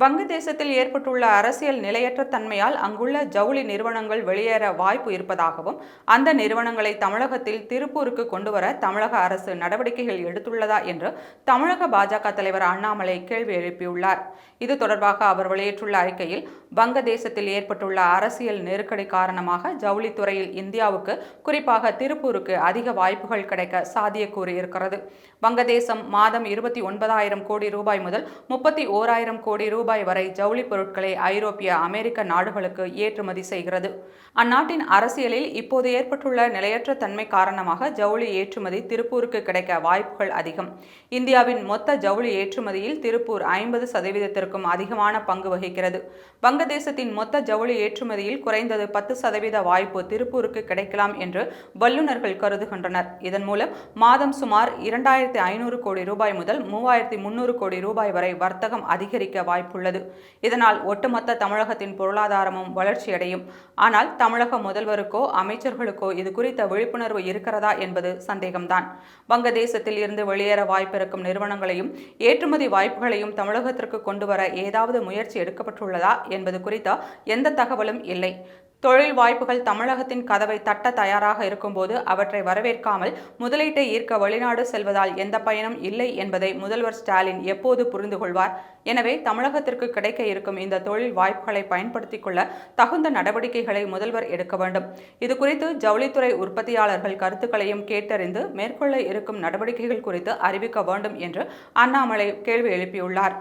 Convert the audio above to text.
வங்கதேசத்தில் ஏற்பட்டுள்ள அரசியல் நிலையற்ற தன்மையால் அங்குள்ள ஜவுளி நிறுவனங்கள் வெளியேற வாய்ப்பு இருப்பதாகவும் அந்த நிறுவனங்களை தமிழகத்தில் திருப்பூருக்கு கொண்டுவர தமிழக அரசு நடவடிக்கைகள் எடுத்துள்ளதா என்று தமிழக பாஜக தலைவர் அண்ணாமலை கேள்வி எழுப்பியுள்ளார். இது தொடர்பாக அவர் வெளியிட்டுள்ள அறிக்கையில் வங்கதேசத்தில் ஏற்பட்டுள்ள அரசியல் நெருக்கடி காரணமாக ஜவுளித்துறையில் இந்தியாவுக்கு குறிப்பாக திருப்பூருக்கு அதிக வாய்ப்புகள் கிடைக்க சாத்தியக்கூறு இருக்கிறது. வங்கதேசம் மாதம் இருபத்தி ஒன்பதாயிரம் கோடி ரூபாய் முதல் முப்பத்தி ஓராயிரம் கோடி ரூபாய் ரூபாய் வரை ஜவுளி பொருட்களை ஐரோப்பிய அமெரிக்க நாடுகளுக்கு ஏற்றுமதி செய்கிறது. அந்நாட்டின் அரசியலில் இப்போது ஏற்பட்டுள்ள நிலையற்ற தன்மை காரணமாக ஜவுளி ஏற்றுமதி திருப்பூருக்கு கிடைக்க வாய்ப்புகள் அதிகம். இந்தியாவின் மொத்த ஜவுளி ஏற்றுமதியில் திருப்பூர் ஐம்பது சதவீதத்திற்கும் அதிகமான பங்கு வகிக்கிறது. வங்கதேசத்தின் மொத்த ஜவுளி ஏற்றுமதியில் குறைந்தது பத்து சதவீத வாய்ப்பு திருப்பூருக்கு கிடைக்கலாம் என்று வல்லுநர்கள் கருதுகின்றனர். இதன் மூலம் மாதம் சுமார் இரண்டாயிரத்தி ஐநூறு கோடி ரூபாய் முதல் மூவாயிரத்தி முன்னூறு கோடி ரூபாய் வரை வர்த்தகம் அதிகரிக்க வாய்ப்பு வாய்ப்புள்ளது இதனால் ஒட்டுமொத்த தமிழகத்தின் பொருளாதாரமும் வளர்ச்சியடையும். ஆனால் தமிழக முதல்வருக்கோ அமைச்சர்களுக்கோ இது குறித்த விழிப்புணர்வு இருக்கிறதா என்பது சந்தேகம்தான். வங்கதேசத்தில் இருந்து வெளியேற வாய்ப்பிருக்கும் நிறுவனங்களையும் ஏற்றுமதி வாய்ப்புகளையும் தமிழகத்திற்கு கொண்டுவர ஏதாவது முயற்சி எடுக்கப்பட்டுள்ளதா என்பது குறித்த எந்த தகவலும் இல்லை. தொழில் வாய்ப்புகள் தமிழகத்தின் கதவை தட்ட தயாராக இருக்கும்போது அவற்றை வரவேற்காமல் முதலீட்டை ஈர்க்க வெளிநாடு செல்வதால் எந்த பயனும் இல்லை என்பதை முதல்வர் ஸ்டாலின் எப்போது புரிந்து கொள்வார்? எனவே தமிழகத்திற்கு கிடைக்க இருக்கும் இந்த தொழில் வாய்ப்புகளை பயன்படுத்திக் கொள்ள தகுந்த நடவடிக்கைகளை முதல்வர் எடுக்க வேண்டும். இது குறித்து ஜவுளித்துறை உற்பத்தியாளர்கள் கருத்துக்களையும் கேட்டறிந்து மேற்கொள்ள இருக்கும் நடவடிக்கைகள் குறித்து அறிவிக்க வேண்டும் என்று அண்ணாமலை கேள்வி எழுப்பியுள்ளார்.